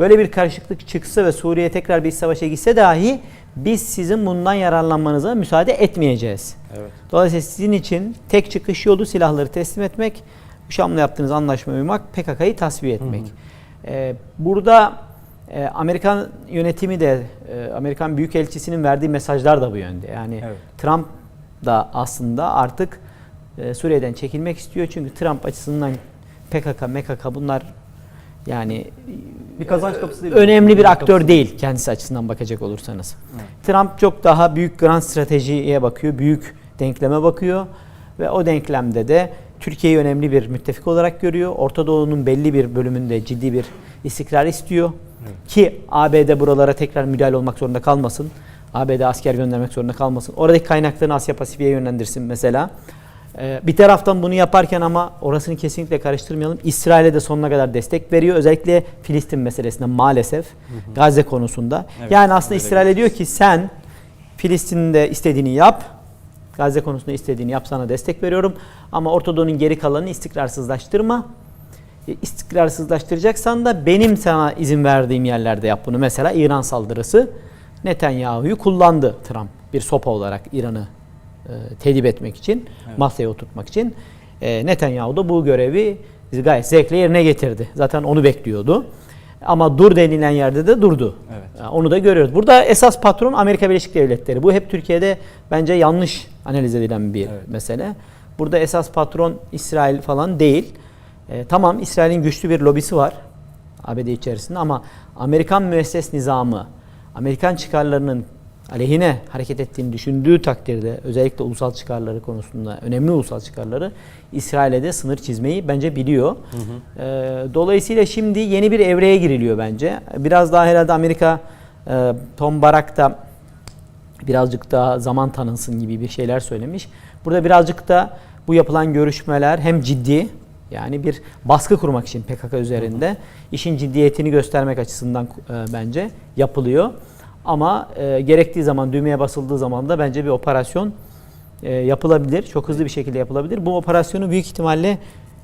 Böyle bir karışıklık çıksa ve Suriye tekrar bir iç savaşa gitse dahi biz sizin bundan yararlanmanıza müsaade etmeyeceğiz. Evet. Dolayısıyla sizin için tek çıkış yolu silahları teslim etmek, Şam'la yaptığınız anlaşmaya uymak, PKK'yı tasfiye etmek. Ee, burada e, Amerikan yönetimi de, e, Amerikan Büyükelçisi'nin verdiği mesajlar da bu yönde. Yani Evet. Trump da aslında artık e, Suriye'den çekilmek istiyor. Çünkü Trump açısından PKK, MKK bunlar yani Bir kazanç kapısı değil. önemli bir aktör kapısı. değil kendisi açısından bakacak olursanız. Evet. Trump çok daha büyük grand stratejiye bakıyor, büyük denkleme bakıyor ve o denklemde de Türkiye'yi önemli bir müttefik olarak görüyor. Orta Doğu'nun belli bir bölümünde ciddi bir istikrar istiyor. Ki ABD buralara tekrar müdahale olmak zorunda kalmasın. ABD asker göndermek zorunda kalmasın. Oradaki kaynaklarını Asya Pasifik'e yönlendirsin mesela. Ee, Bir taraftan bunu yaparken ama orasını kesinlikle karıştırmayalım. İsrail'e de sonuna kadar destek veriyor. Özellikle Filistin meselesinde maalesef Gazze konusunda. Evet, yani aslında İsrail'e diyor ki sen Filistin'de istediğini yap. Gazze konusunda istediğini yap sana destek veriyorum. Ama Orta Doğu'nun geri kalanını istikrarsızlaştırma. E, İstikrarsızlaştıracaksan da benim sana izin verdiğim yerlerde yap bunu. Mesela İran saldırısı Netanyahu'yu kullandı Trump bir sopa olarak İran'ı tedip etmek için, Evet. masaya oturtmak için. E, Netanyahu da bu görevi gayet zevkle yerine getirdi. Zaten onu bekliyordu. Ama dur denilen yerde de durdu. Evet. Ya Onu da görüyoruz. Burada esas patron Amerika Birleşik Devletleri. Bu hep Türkiye'de bence yanlış analiz edilen bir Evet. mesele. Burada esas patron İsrail falan değil. E, tamam İsrail'in güçlü bir lobisi var ABD içerisinde ama Amerikan müesses nizamı, Amerikan çıkarlarının aleyhine hareket ettiğini düşündüğü takdirde özellikle ulusal çıkarları konusunda önemli ulusal çıkarları İsrail'e de sınır çizmeyi bence biliyor. E, dolayısıyla şimdi yeni bir evreye giriliyor bence. Biraz daha herhalde Amerika e, Tom Barak da birazcık daha zaman tanınsın gibi bir şeyler söylemiş. Burada birazcık da bu yapılan görüşmeler hem ciddi yani bir baskı kurmak için PKK üzerinde işin ciddiyetini göstermek açısından e, bence yapılıyor. Ama e, gerektiği zaman düğmeye basıldığı zaman da bence bir operasyon e, yapılabilir. Çok hızlı bir şekilde yapılabilir. Bu operasyonu büyük ihtimalle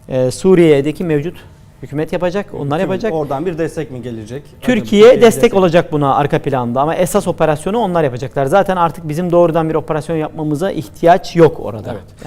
e, Suriye'deki mevcut hükümet yapacak. Onlar yapacak. Oradan bir destek mi gelecek? Türkiye Acaba destek olacak buna arka planda ama esas operasyonu onlar yapacaklar. Zaten artık bizim doğrudan bir operasyon yapmamıza ihtiyaç yok orada. Evet.